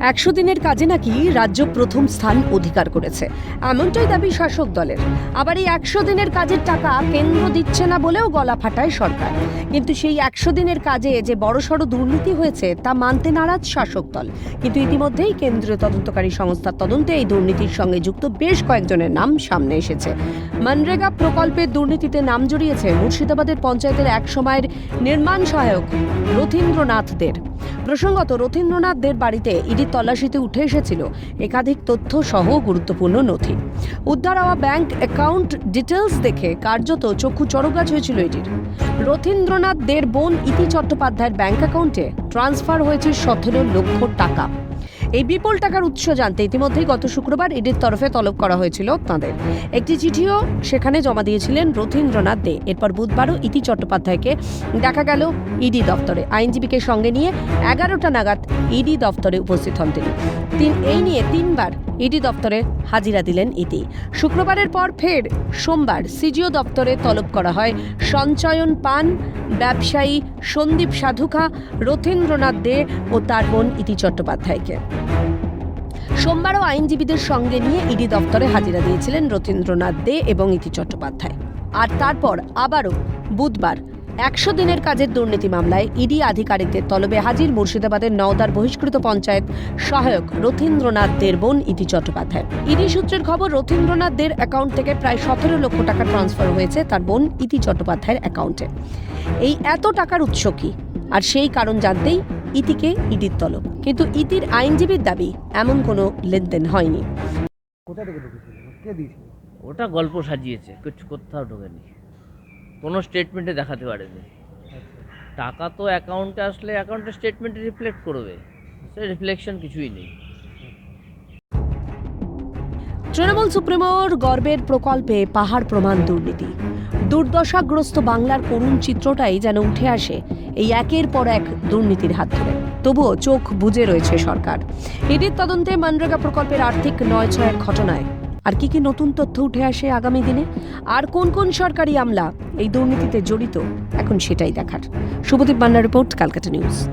একশো দিনের কাজে নাকি রাজ্য প্রথম স্থান অধিকার করেছে। এমনটাই দাবি শাসক দলের। আবার এই একশো দিনের কাজের টাকা কেন্দ্র দিচ্ছে না বলেও গলা ফাটায় সরকার। কিন্তু সেই একশো দিনের কাজে যে বড়সড় দুর্নীতি হয়েছে, তা মানতে নারাজ শাসক দল। কিন্তু ইতিমধ্যেই কেন্দ্রীয় তদন্তকারী সংস্থার তদন্তে এই দুর্নীতির সঙ্গে যুক্ত বেশ কয়েকজনের নাম সামনে এসেছে। মনরেগা প্রকল্পের দুর্নীতিতে নাম জড়িয়েছে মুর্শিদাবাদের পঞ্চায়েতের এক সময়ের নির্মাণ সহায়ক রথীন্দ্রনাথ দের প্রসঙ্গত রথীন্দ্রনাথদের বাড়িতে ইডির তল্লাশিতে উঠে এসেছিল। একাধিক তথ্য সহ গুরুত্বপূর্ণ নথি। উদ্ধার হওয়া ব্যাংক অ্যাকাউন্ট ডিটেলস দেখে কার্যত চক্ষু চড়গাছ হয়েছিল এটির রথীন্দ্রনাথ দের বোন ইতি চট্টোপাধ্যায়ের ব্যাংক অ্যাকাউন্টে ট্রান্সফার হয়েছে সতেরো লক্ষ টাকা। এই বিপুল টাকার উৎস জানতে ইতিমধ্যেই গত শুক্রবার ইডির তরফে তলব করা হয়েছিল তাঁদের। একটি চিঠিও সেখানে জমা দিয়েছিলেন রথীন্দ্রনাথ দে। এরপর বুধবারও ইতি চট্টোপাধ্যায়কে দেখা গেল ইডি দপ্তরে আইনজীবীকে সঙ্গে নিয়ে এগারোটা নাগাদ ইডি দপ্তরে উপস্থিত হন তিনি। তিন এই নিয়ে তিনবার ইডি দপ্তরে হাজিরা দিলেন ইতি শুক্রবারের পর ফের সোমবার সিজিও দপ্তরে তলব করা হয় সঞ্চয়ন পান, ব্যবসায়ী সন্দীপ সাধুখা, রথীন্দ্রনাথ দে ও তার বোন ইতি চট্টোপাধ্যায়কে। সোমবারও আইনজীবীদের সঙ্গে নিয়ে ইডি দপ্তরে হাজিরা দিয়েছিলেন রথীন্দ্রনাথ দে এবং ইতি চট্টোপাধ্যায়। আর তারপর আবারও বুধবার একশো দিনের কাজের দুর্নীতি মামলায় ইডি আধিকারিকদের তলবে হাজির মুর্শিদাবাদের নওদার বহিষ্কৃত পঞ্চায়েত সহায়ক রথীন্দ্রনাথ দের বোন ইতি চট্টোপাধ্যায়। ইডি সূত্রের খবর রথীন্দ্রনাথ দের অ্যাকাউন্ট থেকে প্রায় সতেরো লক্ষ টাকা ট্রান্সফার হয়েছে তার বোন ইতি চট্টোপাধ্যায়ের অ্যাকাউন্টে এই এত টাকার উৎস কি? আর সেই কারণ জানতেই ইতিকে ইডির তলব। কিন্তু ইতির আইনজীবীর দাবি এমন কোনো লেনদেন হয়নি। কোথা থেকে ঢুকেছিল? কে দিয়েছিল? ওটা গল্প সাজিয়েছে কিছু কোথাও ঢোকেনি। কোনো স্টেটমেন্টে দেখাতে পারেনি। টাকা তো অ্যাকাউন্টে আসলে অ্যাকাউন্টে স্টেটমেন্টে রিফ্লেক্ট করবে। সে রিফ্লেকশন কিছুই নেই। তৃণমূল সুপ্রিমোর গর্বের প্রকল্পে পাহাড় প্রমাণ দুর্নীতি। দুর্দশাগ্রস্ত বাংলার করুণ চিত্রটাই যেন উঠে আসে এই একের পর এক দুর্নীতির হাত ধরে। তবুও চোখ বুজে রয়েছে সরকার। ইডির তদন্তে মনরেগা প্রকল্পের আর্থিক নয় ছয়ের ঘটনায় আর কি কি নতুন তথ্য উঠে আসে আগামী দিনে? আর কোন কোন সরকারি আমলা এই দুর্নীতিতে জড়িত? এখন সেটাই দেখার। শুভদীপ বান্না রিপোর্ট, ক্যালকাটা নিউজ।